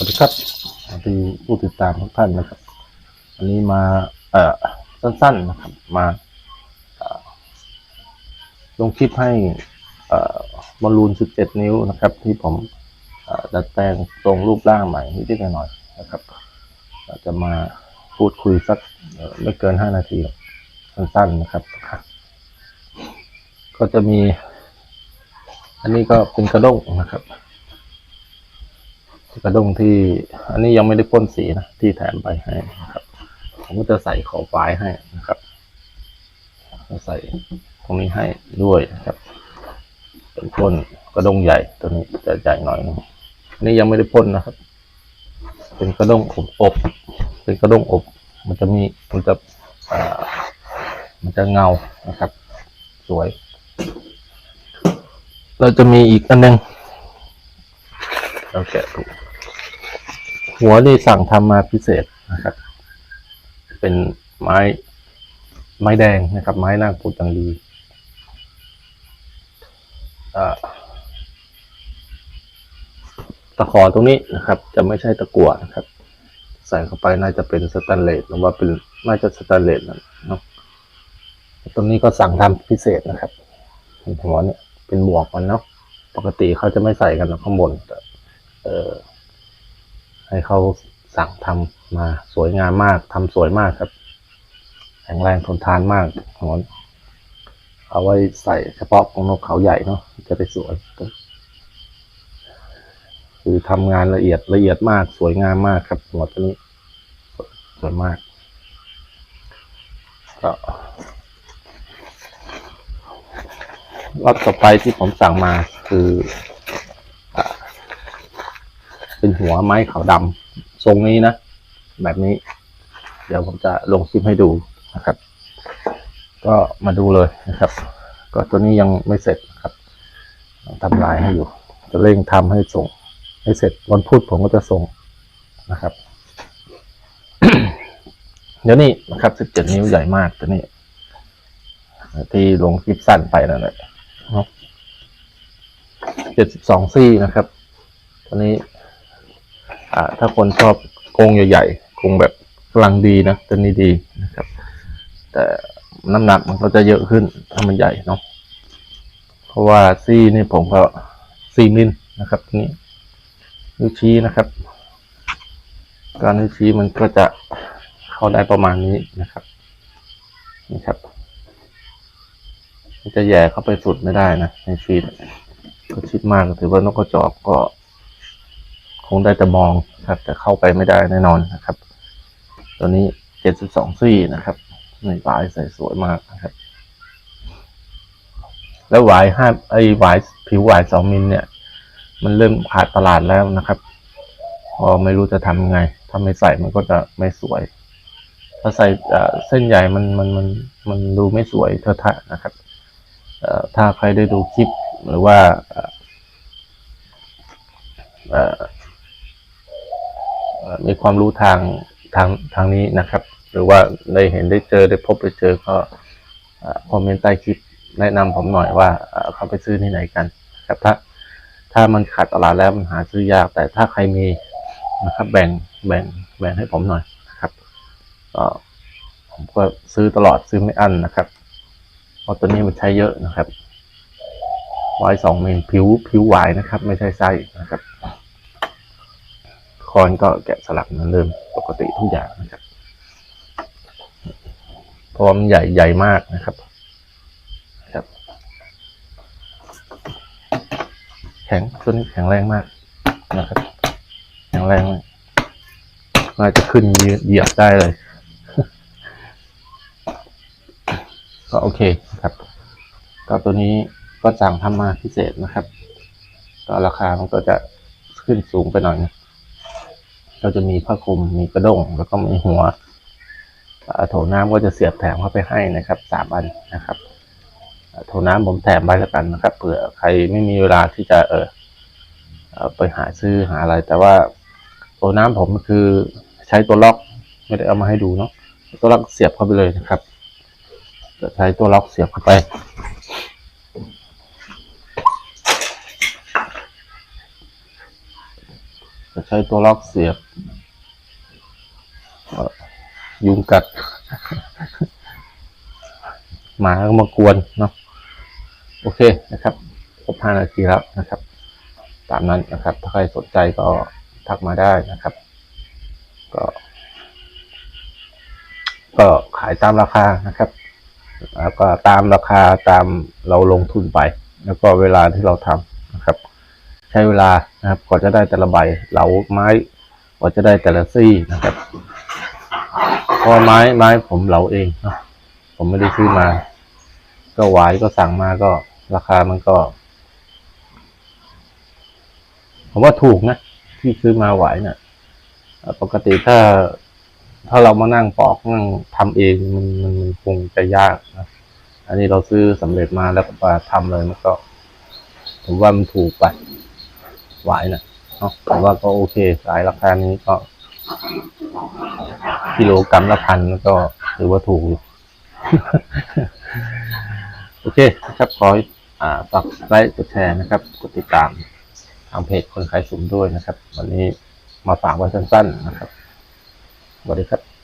สวัสดีครับสวัสดีผู้ติดตามทุกท่านนะครับ อันนี้มาเอ่อสั้นๆนะครับ มาลงคลิปให้เออบอลลูน 17 นิ้วนะครับ ที่ผมดัดแปลงทรงรูปร่างใหม่นิดหน่อยนะครับ จะมาพูดคุยสักไม่เกิน 5 นาทีสั้นๆนะครับ ก็จะมี อันนี้ก็เป็นกระด้งนะครับ กระด้งที่ อันนี้ยังไม่ได้พ่นสีนะที่แถมไปให้นะครับ ผมก็จะใส่ขอบฝายให้นะครับใส่ตรงนี้ให้ด้วยครับ เป็นพ่นกระด้งใหญ่ตัวนี้จะใหญ่หน่อยนึงนนี้ยังไม่ได้พ่นนะครับ เป็นกระด้งอบอบ เป็นกระด้งอบ มันจะมีมันจะมันจะเงานะครับ สวย เราจะมีอีกอันหนึง เราแกะดูหัวนี่สั่งทำมาพิเศษนะครับ เป็นไม้ไม้แดงนะครับ ไม้นางปูตังดีตะขอตรงนี้นะครับ จะไม่ใช่ตะกั่วนะครับ ใส่เข้าไปน่าจะเป็นสแตนเลสหรือว่าเป็นน่าจะสแตนเลสนะเนาะตรงนี้ก็สั่งทำพิเศษนะครับหัวเนี่ยเป็นหมวกมันเนาะปกติเขาจะไม่ใส่กันข้างบนแต่ เออให้เขาสั่งทำมาสวยงามมากทำสวยมากครับ แข็งแรงทนทานมากหัวเอาไว้ใส่เฉพาะของนกเขาใหญ่เนาะจะได้สวย คือทำงานละเอียดละเอียดมากสวยงามมากครับหัวตัวนี้สวยสวยมากก็รอบต่อไปที่ผมสั่งมาคือ เป็นหัวไม้ขาวดำทรงนี้นะ แบบนี้ เดี๋ยวผมจะลงคลิปให้ดูนะครับ ก็มาดูเลยนะครับ ก็ตัวนี้ยังไม่เสร็จครับทำลายให้อยู่ จะเร่งทำให้ส่ง ให้เสร็จวันพุธผมก็จะส่งนะครับ เดี๋ยวนี้นะครับ17นิ้วใหญ่มากตัวนี้ ที่ลงคลิปสั้นไปนั่นแหละเนาะ72ซี่นะครับตัวนี้ อ่าถ้าคนชอบกรงใหญ่ๆกรงแบบกำลังดีนะตัวนี้ดีนะครับ แต่น้ำหนักมันก็จะเยอะขึ้นถ้ามันใหญ่เนาะเพราะว่าซี่นี่ผมก็ซี่มิลนะครับนี้นิ้วชี้นะครับ การนิ้วชี้มันก็จะเข้าได้ประมาณนี้นะครับนี่ครับมันจะแย่เข้าไปสุดไม่ได้นะในชีดก็ชิดมากถือว่านกกระจอกก็ คงได้แต่มองครับแต่เข้าไปไม่ได้แน่นอนนะครับ ตัวนี้เจ็ดสิบสองซี่นะครับในวายใส่สวยมากนะครับ แล้วหวายห้าไอหวายผิวหวายสองมิลเนี่ย มันเริ่มขาดตลาดแล้วนะครับพอไม่รู้จะทำยังไง ถ้าไม่ใส่มันก็จะไม่สวย ถ้าใส่เส้นใหญ่มันมันมันมันดูไม่สวยเท่าทะนะครับถ้าใครได้ดูคลิปหรือว่าเอ่อเอ่อเอ่อ มีความรู้ทางทางทางนี้นะครับ หรือว่าได้เห็นได้เจอได้พบได้เจอก็คอมเมนต์ใต้คลิปแนะนำผมหน่อยว่าเอ่อเขาไปซื้อที่ไหนกันครับถ้าถ้ามันขาดตลาดแล้วมันหาซื้อยาก แต่ถ้าใครมีนะครับแบ่งแบ่งแบ่งให้ผมหน่อยนะครับก็ผมก็ซื้อตลอดซื้อไม่อั้นนะครับเพราะตัวนี้มันใช้เยอะนะครับไว้สองเมนผิวผิวหวายนะครับ ไม่ใช่ไส้นะครับ คอนก็แกะสลักเหมือนเดิมปกติทุกอย่างนะครับเพราะมันใหญ่ใหญ่มากนะครับครับ แข็งตัวนี้แข็งแรงมากนะครับ แข็งแรงมากน่าจะขึ้นยืนเหยียบได้เลย ก็โอเคครับ ก็ตัวนี้ก็สั่งทำมาพิเศษนะครับ ก็ราคามันก็จะขึ้นสูงไปหน่อยนะ ก็จะมีผ้าคลุมมีกระด้ง แล้วก็มีหัวโถน้ำก็จะเสียบแถมเข้าไปให้นะครับสามอันนะครับโถน้ำผมแถมไว้แล้วกันนะครับเผื่อใครไม่มีเวลาที่จะเออไปหาซื้อหาอะไร แต่ว่าโถน้ำผมคือใช้ตัวล็อกไม่ได้เอามาให้ดูเนาะตัวล็อกเสียบเข้าไปเลยนะครับจะใช้ตัวล็อกเสียบเข้าไป เก็ใช้ตัวล็อกเสียบยุงกัด หมาก็มากวนเนาะโอเคนะครับครบห้านาทีแล้วนะครับ ตามนั้นนะครับ ถ้าใครสนใจก็ทักมาได้นะครับ ก็ ก็ขายตามราคานะครับแล้วก็ตามราคาตามเราลงทุนไป แล้วก็เวลาที่เราทำนะครับ ใช้เวลานะครับกว่าจะได้แต่ละใบเหลาไม้กว่าจะได้แต่ละซี่นะครับเพราะไม้ไม้ผมเหลาเองนะผมไม่ได้ซื้อมา ก็หวายก็สั่งมาก็ราคามันก็ ผมว่าถูกนะที่ซื้อมาหวายเนะ่ะเอ่อปกติถ้าถ้าเรามานั่งปอกนั่งทำเองมันมันมันคงจะยากนะอันนี้เราซื้อสำเร็จมาแล้วก็มาทำเลยมันก็ ผมว่ามันถูกไป หวายนะเนาะผมว่าก็โอเคขายราคานี้ก็กิโลกรัมละพันก็ถือว่าถูกอยู่โอเคครับขออ่าฝากไลค์กดแชร์นะครับ กดติดตามทางเพจคนขายสุ่มด้วยนะครับ วันนี้มาฝากไว้สั้น ๆ นะครับสวัสดีครับ